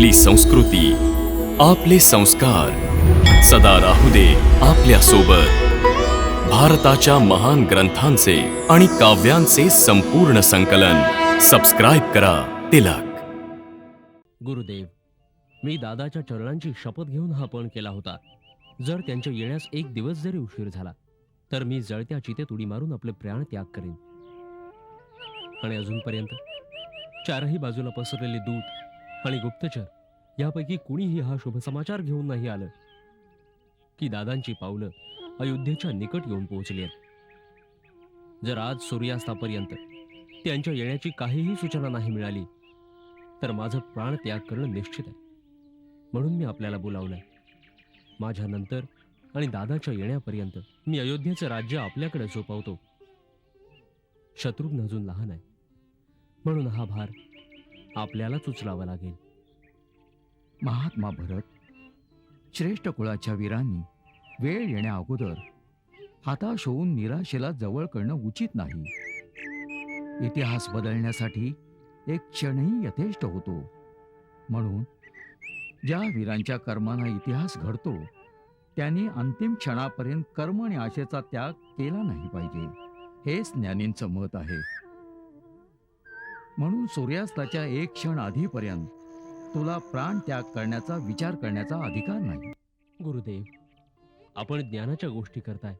आपली संस्कृती आपले संस्कार. सदा राहू दे आपल्यासोबत भारताच्या महान ग्रंथांचे आणि काव्यांचे संपूर्ण संकलन. सबस्क्राईब करा तिलक. गुरुदेव मी दादाच्या चरणांची शपथ घेऊन हा पण केला होता. जर त्यांच्या येण्यास एक दिवस जरी उशीर झाला तर मी जळत्या चितेत उडी मारून आपले प्राण त्याग करेन. आणि अजूनपर्यंत चारही बाजूला पसरलेले दूध आणि गुप्तचर यापैकी कुणीही हा शुभ समाचार घेऊन नाही आलं. की दादांची पावलं अयोध्येच्या निकट येऊन पोहोचली आहेत. जर आज सूर्यास्तापर्यंत त्यांच्या येण्याची काहीही सूचना नाही मिळाली तर माझं प्राण त्याग करणं निश्चित आहे. म्हणून मी आपल्याला बोलावलंय. माझ्या नंतर आणि दादाच्या येण्यापर्यंत मी अयोध्येचं राज्य आपल्याकडे झोपवतो शत्रुघ्न अजून लहान आहे. म्हणून हा भार आपल्यालाच उचलावं लागेल. महात्मा भरत श्रेष्ठ कुळाच्या वीरांनी वेळ येण्या अगोदर हताश होऊन निराशेला जवळ करणं उचित नाही. इतिहास बदलण्यासाठी एक क्षणही यथेष्ट होतो. म्हणून ज्या वीरांच्या कर्मांना इतिहास घडतो त्यांनी अंतिम क्षणापर्यंत कर्म आणि आशेचा त्याग केला नाही पाहिजे. हेच ज्ञानींचं मत आहे. म्हणून सूर्यास्ताच्या एक क्षण आधीपर्यंत तुला प्राण त्याग करण्याचा विचार करण्याचा अधिकार नाही. गुरुदेव आपण ज्ञानाच्या गोष्टी करताय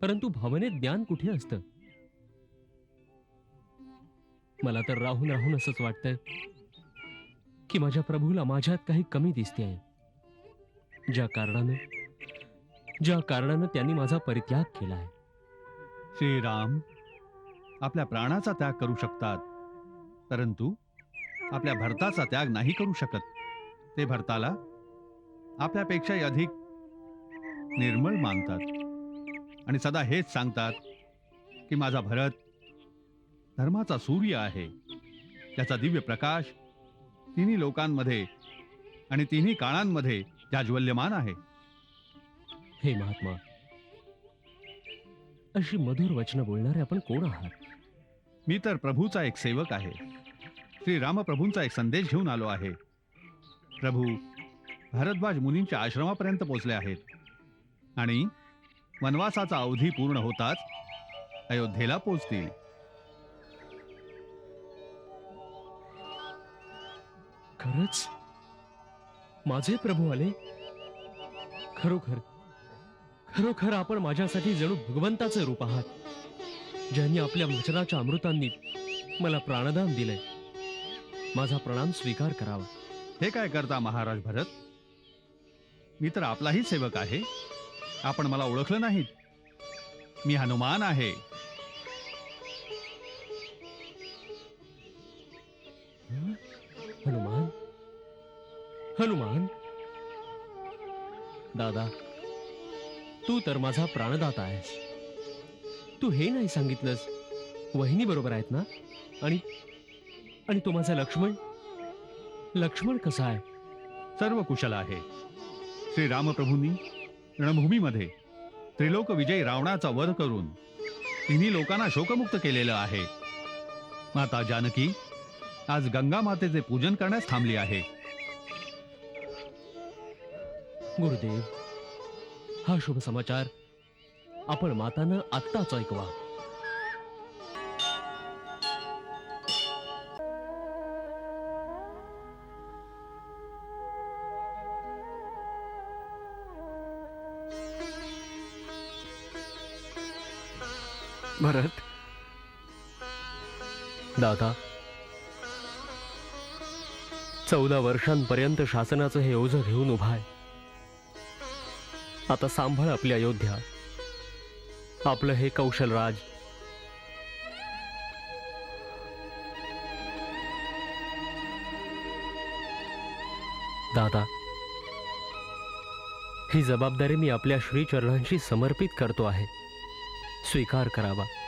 परंतु भावनेत ज्ञान कुठे असतं? मला तर राहून राहून असंच वाटतंय की माझ्या प्रभूला माझ्यात काही कमी दिसते आहे ज्या कारणानं ज्या कारणानं त्यांनी माझा परित्याग केला आहे. श्रीराम आपल्या प्राणाचा त्याग करू शकतात. परंतु आपल्या भरताचा त्याग नाही करू शकत. ते भरताला आपल्यापेक्षाही अधिक निर्मळ मानतात. आणि सदा हेच सांगतात की माझा भरत धर्माचा सूर्य आहे. त्याचा दिव्य प्रकाश तिन्ही लोकांमध्ये आणि तिन्ही काळांमध्ये ज्वल्यमान आहे. हे महात्मा अशी मधुर वचनं बोलणारे आपण कोण आहात? मी तर प्रभूचा एक सेवक आहे. श्री रामप्रभूंचा एक संदेश घेऊन आलो आहे. प्रभू भारद्वाज मुनींच्या आश्रमापर्यंत पोचले आहेत. आणि वनवासाचा अवधी पूर्ण होताच अयोध्येला पोचतील. खरंच? माझे प्रभू आले? खरोखर खरोखर आपण माझ्यासाठी जणू भगवंताचे रूप आहात. ज्यांनी आपल्या वचनाच्या अमृतांनी मला प्राणदान दिलंय माझा प्रणाम स्वीकार करावा. हे काय करता महाराज भरत? मी तर आपलाही सेवक आहे. आपण मला ओळखलं नाहीत. मी हनुमान आहे? हनुमान? हनुमान? दादा तू तर माझा प्राणदाता आहेस. तू हे नाही सांगितलंस. वहिनी बरोबर आहेत ना? आणि आणि तो माझा लक्ष्मण? लक्ष्मण कसा आहे? सर्व कुशल आहे. श्री रामप्रभूंनी रणभूमीमध्ये त्रिलोक विजयी रावणाचा वध करून तिन्ही लोकांना शोकमुक्त केलेलं आहे. माता जानकी आज गंगा मातेचे पूजन करण्यास थांबली आहे. गुरुदेव हा शुभ समाचार आपण मातानं आत्ताच ऐकवा. भरत. दादा. चौदा वर्षांपर्यंत शासनाचं हे ओझं घेऊन उभा आहे. आता सांभाळ आपली अयोध्या. आपलं हे कौशलराज दादा ही जबाबदारी मी आपल्या श्रीचरणांशी समर्पित करतो आहे. स्वीकार करावा.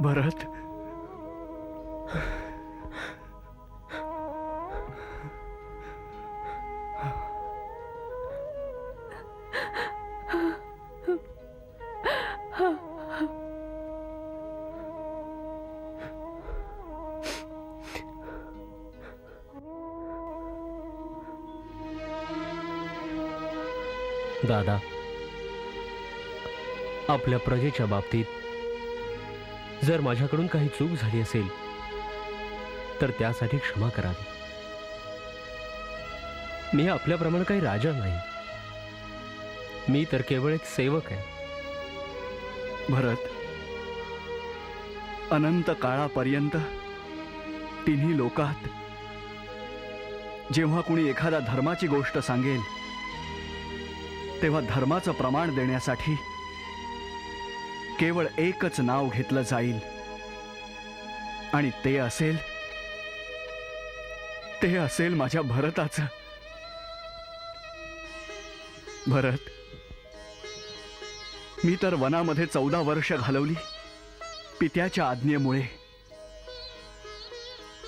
भरत. दादा आपल्या प्रजेच्या बाबतीत जर माझ्याकडून काही चूक झाली असेल तर त्यासाठी क्षमा करावी. मी आपल्याप्रमाणे काही राजा नाही. मी तर केवळ एक सेवक आहे. भरत अनंत काळापर्यंत तिन्ही लोकात जेव्हा कुणी एखादा धर्माची गोष्ट सांगेल तेव्हा धर्माचं प्रमाण देण्यासाठी केवळ एकच नाव घेतलं जाईल. आणि ते असेल ते असेल माझ्या भरताचं. भरत मी तर वनामध्ये चौदा वर्ष घालवली पित्याच्या आज्ञेमुळे.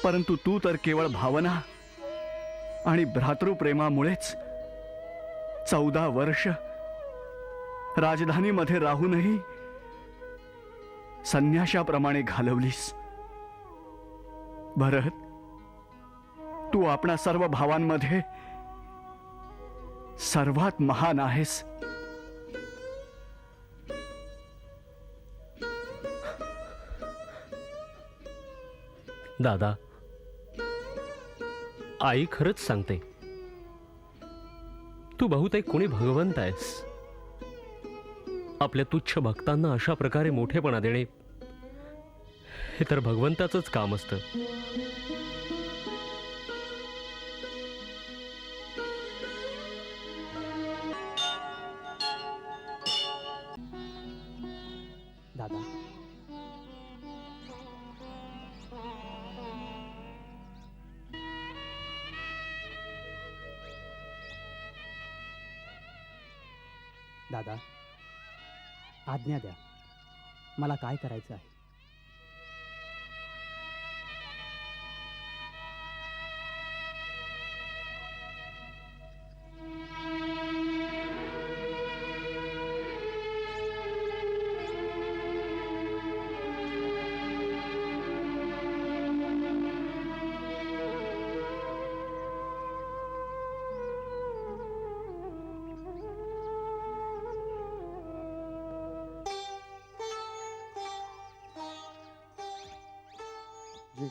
परंतु तू तर केवळ भावना आणि भ्रातृप्रेमामुळेच चौदा वर्ष राजधानीमध्ये राहूनही संन्याशाप्रमाणे घालवलीस. भरत तू आपणा सर्व भावांमध्ये सर्वात महान आहेस. दादा आई खरंच सांगते तू बहुतेक कोणी भगवंत आहेस. आपल्या तुच्छ भक्तांना अशा प्रकारे मोठेपणा देणे हे तर भगवंताचंच काम असतं. दादा. दादा. आज्ञा द्या. मला काय करायचं आहे?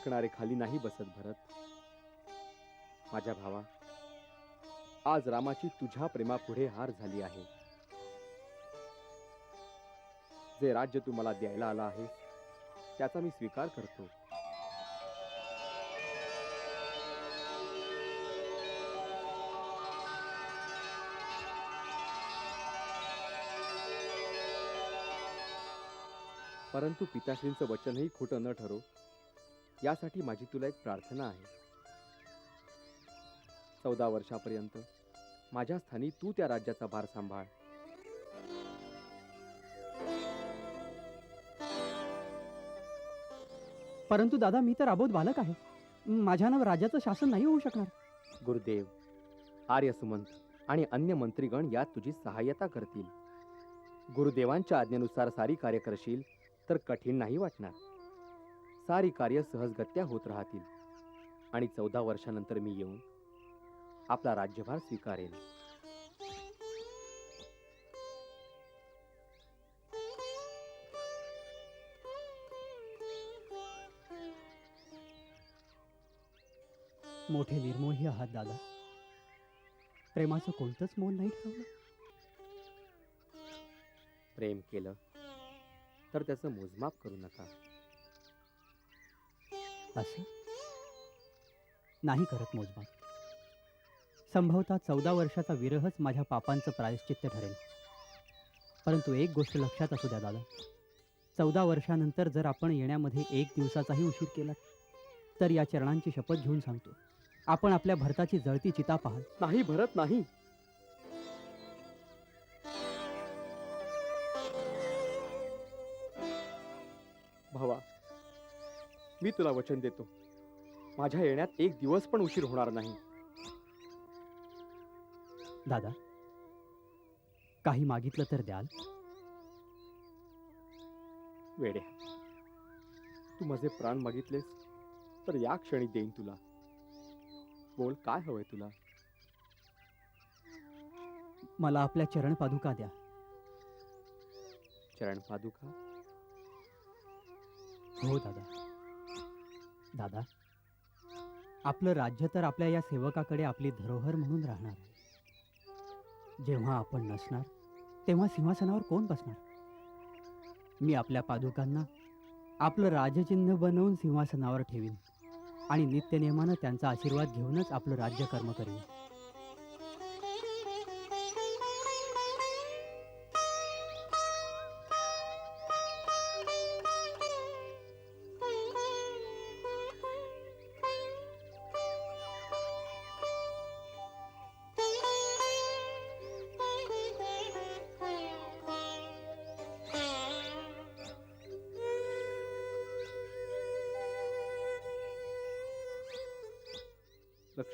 जिंकणारे खाली नाही बसत भरत. माझ्या भावा आज रामाची तुझ्या प्रेमापुढे हार झाली आहे. जे राज्य तू मला द्यायला आला आहे त्याचा मी स्वीकार करतो. परंतु पिताश्रींचं वचनही खोटं न ठरो. यासाठी माझी तुला एक प्रार्थना आहे. चौदा वर्षापर्यंत माझ्या स्थानी तू त्या राज्याचा भार सांभाळ. परंतु दादा मी तर अबोध बालक आहे. माझ्यानं राज्याचं शासन नाही होऊ शकणार. गुरुदेव आर्य सुमंत आणि अन्य मंत्रीगण यात तुझी सहाय्यता करतील. गुरुदेवांच्या आज्ञेनुसार सारी कार्य करशील तर कठीण नाही वाटणार. सारी कार्य सहजगत्या होत राहतील. आणि चौदा वर्षानंतर मी येऊन आपला राज्यभार स्वीकारेन. मोठे निर्मोही आहात दादा. प्रेमाचं कोणतंच मोल नाही ठेवलं प्रेम केलं तर त्याचं मोजमाप करू नका. असं? नाही करत मोजमाप. संभवता चौदा वर्षाचा विरहच माझ्या पापांचं प्रायश्चित्त ठरेल. परंतु एक गोष्ट लक्षात असू द्या दादा. चौदा वर्षानंतर जर आपण येण्यामध्ये एक दिवसाचाही उशीर केला तर या चरणांची शपथ घेऊन सांगतो. आपण आपल्या भरताची जळती चिता पाहाल. नाही भरत नाही. मी तुला वचन देतो. माझ्या येण्यात एक दिवस पण उशीर होणार नाही. दादा काही मागितलं तर द्याल? वेड्या तू माझे प्राण मागितलेस तर या क्षणी देईन तुला. बोल काय हवंय तुला? मला आपल्या चरण पादुका द्या. चरण पादुका? हो दादा. दादा आपलं राज्य तर आपल्या या सेवकाकडे आपली धरोहर म्हणून राहणार आहे. जेव्हा आपण नसणार तेव्हा सिंहासनावर कोण बसणार? मी आपल्या पादुकांना आपलं राजचिन्ह बनवून सिंहासनावर ठेवीन आणि नित्यनियमानं त्यांचा आशीर्वाद घेऊनच आपलं राज्य कर्म करीन.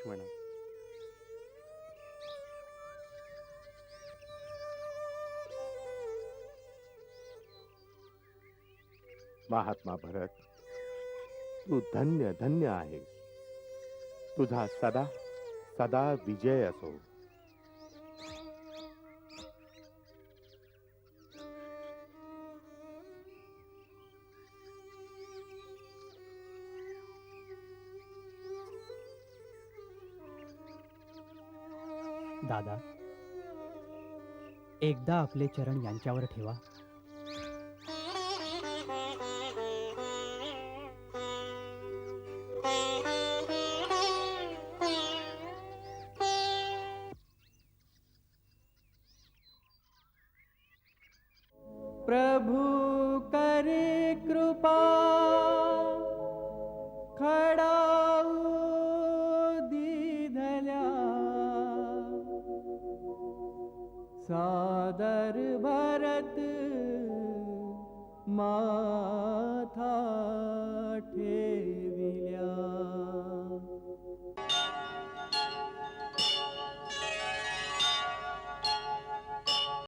लक्ष्मणा महात्मा भरत तू धन्य धन्य आहेस. तुझा सदा सदा विजय असो. दादा. एकदा आपले चरण यांच्यावर ठेवा. मादर भरत मा।